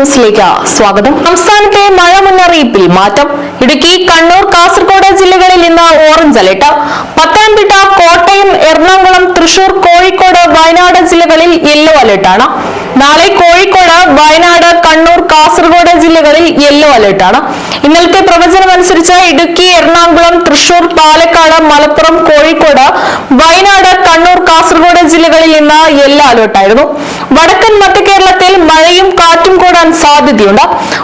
ന്യൂസിലേക്ക് സ്വാഗതം. സംസ്ഥാനത്തെ മഴ മുന്നറിയിപ്പിൽ മാറ്റം. ഇടുക്കി കണ്ണൂർ കാസർഗോഡ് ജില്ലകളിൽ ഇന്ന് ഓറഞ്ച് അലർട്ട്. പത്തനംതിട്ട കോട്ടയം എറണാകുളം തൃശൂർ കോഴിക്കോട് വയനാട് ജില്ലകളിൽ യെല്ലോ അലർട്ടാണ്. നാളെ കോഴിക്കോട് വയനാട് കണ്ണൂർ കാസർഗോഡ് ജില്ലകളിൽ യെല്ലോ അലർട്ടാണ്. ഇന്നലത്തെ പ്രവചനം അനുസരിച്ച് ഇടുക്കി എറണാകുളം തൃശൂർ പാലക്കാട് മലപ്പുറം കോഴിക്കോട് വയനാട് കണ്ണൂർ കാസർഗോഡ് ജില്ലകളിൽ ഇന്ന് യെല്ലോ അലർട്ടായിരുന്നു. വടക്കൻ മധ്യ കേരളത്തിൽ മഴയും കാറ്റും കൂടാൻ സാധ്യതയുണ്ട്.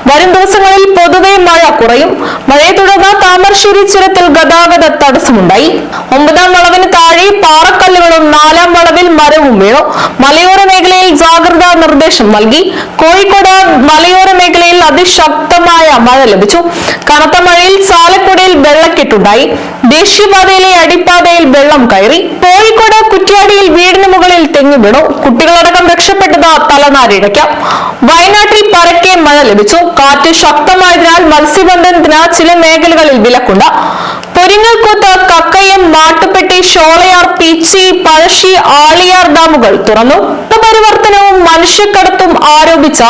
വരും ദിവസങ്ങളിൽ പൊതുവെ മഴ കുറയും. മഴയെ തുടർന്ന് താമരശ്ശേരി ചുരത്തിൽ ഗതാഗത തടസ്സമുണ്ടായി. ഒമ്പതാം വളവിന് താഴെ പാറക്കല്ലുകളും നാലാം വളവിൽ മരവും വീണു. മലയോര മേഖലയിൽ ജാഗ്രതാ നിർദ്ദേശം നൽകി. കോഴിക്കോട് മലയോര മേഖലയിൽ അതിശക്തമായ മഴ ലഭിച്ചു. കനത്ത മഴയിൽ ചാലക്കുടയിൽ വെള്ളക്കെട്ടുണ്ടായി. ദേശീയപാതയിലെ അടിപ്പാതയിൽ വെള്ളം കയറി കോഴിക്കോട് കുറ്റ്യാടിയിൽ വീടിന് മുകളിൽ തെങ്ങി വീണു. കുട്ടികളടക്കം രക്ഷപ്പെട്ടത് തലനാരിഴയ്ക്ക്. വയനാട്ടിൽ പരക്കെ മഴ ലഭിച്ചു. കാറ്റ് ശക്തമായതിനാൽ മത്സ്യബന്ധനത്തിന് ചില മേഖലകളിൽ വിലക്കുണ്ട്. പൊരിങ്ങൽക്കൂത്ത് കക്കയം മാട്ടുപെട്ടി ഷോളയാർ പീച്ചി പഴശ്ശി ആളിയാർ ഡാമുകൾ തുറന്നു. പരിവർത്തനവും മനുഷ്യക്കടത്തും ആരോപിച്ച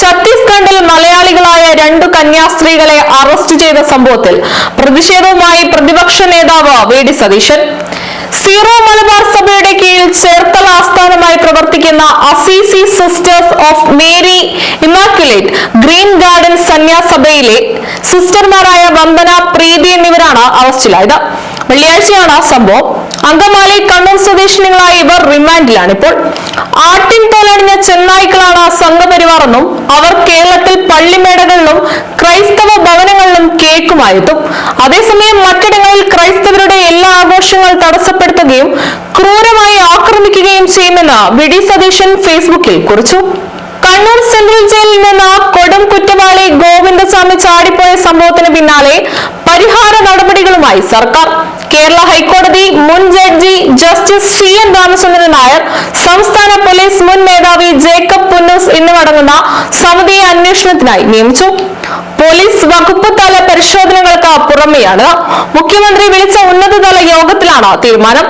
ഛത്തീസ്ഗഡിൽ മലയാളികളായ രണ്ടു കന്യാസ്ത്രീകളെ അറസ്റ്റ് ചെയ്ത സംഭവത്തിൽ പ്രതിഷേധവുമായി പ്രതിപക്ഷ നേതാവ് V D Satheesan. Zero Malabar സഭയുടെ കീഴിൽ ചേർത്തല ആസ്ഥാനമായി പ്രവർത്തിക്കുന്ന Assisi sisters of Mary Immaculate green garden സന്യാസഭയിലെ സിസ്റ്റർമാരായ വന്ദന പ്രീതി എന്നിവരാണ് അറസ്റ്റിലായത്. വെള്ളിയാഴ്ചയാണ് സംഭവം. അങ്കമാലി കണ്ണൂർ സ്വദേശിനികളായ ഇവർ റിമാൻഡിലാണ്. ഇപ്പോൾ ആട്ടിൻ പോലണിഞ്ഞ ചെന്നായ്ക്കളാണ് സംഘപരിവാർ എന്നും അവർ കേരളത്തിൽ പള്ളിമേടകളിലും ക്രൈസ്തവ ഭവനങ്ങളിലും കേക്കുമായെത്തും. അതേസമയം മറ്റിടങ്ങളിൽ ക്രൈസ്തവരുടെ എല്ലാ ആഘോഷങ്ങൾ തടസ്സപ്പെടുത്തുകയും ക്രൂരമായി ആക്രമിക്കുകയും ചെയ്യുമെന്ന് വി ഡി സതീശൻ ഫേസ്ബുക്കിൽ കുറിച്ചു. കണ്ണൂർ സെൻട്രൽ ജയിലിൽ നിന്ന് കൊടും കുറ്റവാളി ഗോവിന്ദസ്വാമി ചാടിപ്പോയ സംഭവത്തിന് പിന്നാലെ പരിഹാര നടപടികളുമായി സർക്കാർ. കേരള ഹൈക്കോടതി മുൻ judge justice C N Ramachandran Nair സംസ്ഥാന പോലീസ് മുൻ മേധാവി ജേക്കബ് പുന്നൂസ് എന്നിവടങ്ങുന്ന സമിതിയെ അന്വേഷണത്തിനായി നിയമിച്ചു. പോലീസ് വകുപ്പ് തല പരിശോധനകൾക്ക് പുറമെയാണ് മുഖ്യമന്ത്രി വിളിച്ച ഉന്നതതല യോഗത്തിലാണ് തീരുമാനം.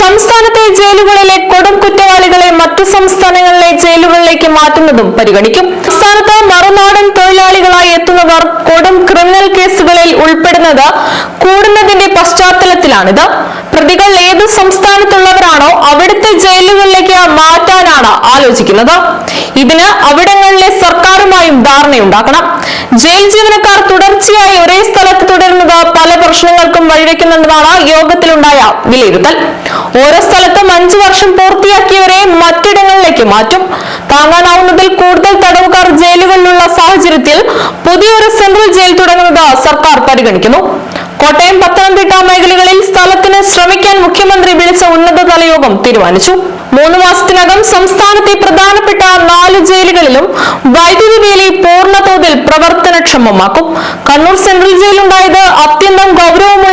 സംസ്ഥാനത്തെ ജയിലുകളിലെ കൊടും കുറ്റവാളികളെ മറ്റു സംസ്ഥാനങ്ങളിലെ ജയിലുകളിലേക്ക് മാറ്റുന്നതും പരിഗണിക്കും. സംസ്ഥാനത്ത് മറുനാടൻ തൊഴിലാളികളായി എത്തുന്നവർ കൊടും ക്രിമിനൽ ഉൾപ്പെടുന്നത് കൂടുന്നതിന്റെ പശ്ചാത്തലത്തിലാണിത്. പ്രതികൾ ഏത് സംസ്ഥാനത്തുള്ളവരാണോ അവിടുത്തെ ജയിലുകളിലേക്ക് മാറ്റാനാണ് ആലോചിക്കുന്നത്. ഇതിന് അവിടങ്ങളിലെ സർക്കാരുമായും ധാരണയുണ്ടാക്കണം. ജയിൽ ജീവനക്കാർ തുടർച്ചയായി ഒരേ സ്ഥലത്ത് തുടരുന്നത് പല പ്രശ്നങ്ങൾക്കും വഴിവെക്കുന്നതാണ് യോഗത്തിലുണ്ടായ വിലയിരുത്തൽ. ഓരോ സ്ഥലത്തും അഞ്ചു വർഷം പൂർത്തിയാക്കിയവരെ മറ്റിടങ്ങളിലേക്ക് മാറ്റും. താങ്ങാനാവുന്നതിൽ കൂടുതൽ തടവുകാർ ജയിലുകളിലുള്ള സാഹചര്യത്തിൽ പുതിയൊരു സെൻട്രൽ ജയിൽ തുടങ്ങുന്നത് സർക്കാർ പരിഗണിക്കുന്നു. കോട്ടയം പത്തനംതിട്ട മേഖലകളിൽ സ്ഥലത്തിന് ശ്രമിക്കാൻ മുഖ്യമന്ത്രി വിളിച്ച ഉന്നതതല യോഗം തീരുമാനിച്ചു. മൂന്ന് മാസത്തിനകം സംസ്ഥാനത്തെ പ്രധാനപ്പെട്ട നാല് ജയിലുകളിലും വൈദ്യുതി വേലി പൂർണതോതിൽ പ്രവർത്തനക്ഷമമാക്കും. കണ്ണൂർ സെൻട്രൽ ജയിലുണ്ടായത് അത്യന്തം ഗൗരവമുള്ളതും വിശദ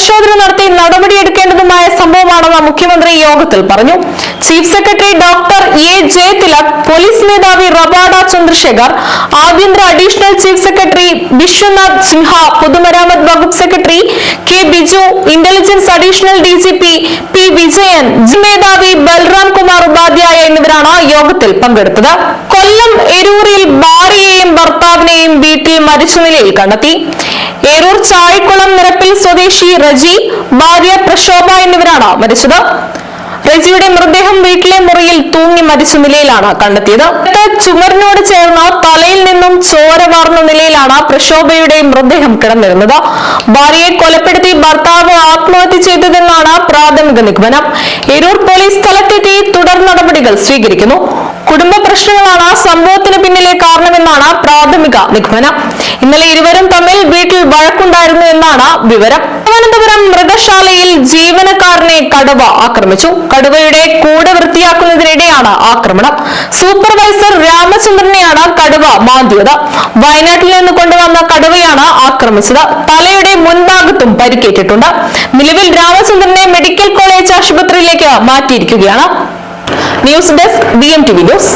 പരിശോധന നടത്തി നടപടിയെടുക്കേണ്ടതുമായ സംഭവമാണെന്ന് മുഖ്യമന്ത്രി യോഗത്തിൽ പറഞ്ഞു. Chief secretary doctor A Jayathilak police മേധാവി റബാഡ ചന്ദ്രശേഖർ ആഭ്യന്തര additional chief secretary Vishwanath Sinha പൊതുമരാമത്ത് വകുപ്പ് secretary K Biju intelligence additional D G P P Vijayan മേധാവി ബൽറാം കുമാർ ഉപാധ്യായ എന്നിവരാണ് യോഗത്തിൽ പങ്കെടുത്തത്. കൊല്ലം എരൂരിൽ ഭാര്യയെയും ഭർത്താവിനെയും വീട്ടിൽ മരിച്ച നിലയിൽ കണ്ടെത്തി. ഏരൂർ ചാഴിക്കുളം നിരപ്പിൽ സ്വദേശി റജി ഭാര്യ പ്രശോഭ എന്നിവരാണ് മരിച്ചത്. റജിയുടെ മൃതദേഹം വീട്ടിലെ മുറിയിൽ തൂങ്ങി മരിച്ച നിലയിലാണ് കണ്ടെത്തിയത്. ചുമരിനോട് ചേർന്ന തലയിൽ നിന്നും ചോര വാർന്ന നിലയിലാണ് പ്രശോഭയുടെ മൃതദേഹം കിടന്നിരുന്നത്. ഭാര്യയെ കൊലപ്പെടുത്തി ഭർത്താവ് ആത്മഹത്യ ചെയ്തതെന്നാണ് പ്രാഥമിക നിഗമനം. എരൂർ പോലീസ് സ്ഥലത്തെത്തി തുടർ നടപടികൾ സ്വീകരിക്കുന്നു. കുടുംബ പ്രശ്നങ്ങളാണ് സംഭവത്തിന് പിന്നിലെ കാരണമെന്നാണ് പ്രാഥമിക നിഗമനം. ഇന്നലെ ഇരുവരും തമ്മിൽ വീട്ടിൽ വഴക്കുണ്ടായിരുന്നു എന്നാണ് വിവരം. തിരുവനന്തപുരം മൃഗശാലയിൽ ജീവനക്കാരനെ കടുവ ആക്രമിച്ചു. കടുവയുടെ കൂട് വൃത്തിയാക്കുന്നതിനിടെയാണ് ആക്രമണം. സൂപ്പർവൈസർ രാമചന്ദ്രനെയാണ് കടുവ മാന്തിയത്. വയനാട്ടിൽ നിന്ന് കൊണ്ടുവന്ന കടുവയാണ് ആക്രമിച്ചത്. തലയുടെ മുൻഭാഗത്തും പരിക്കേറ്റിട്ടുണ്ട്. നിലവിൽ രാമചന്ദ്രനെ മെഡിക്കൽ കോളേജ് ആശുപത്രിയിലേക്ക് മാറ്റിയിരിക്കുകയാണ്. news desk B M T V news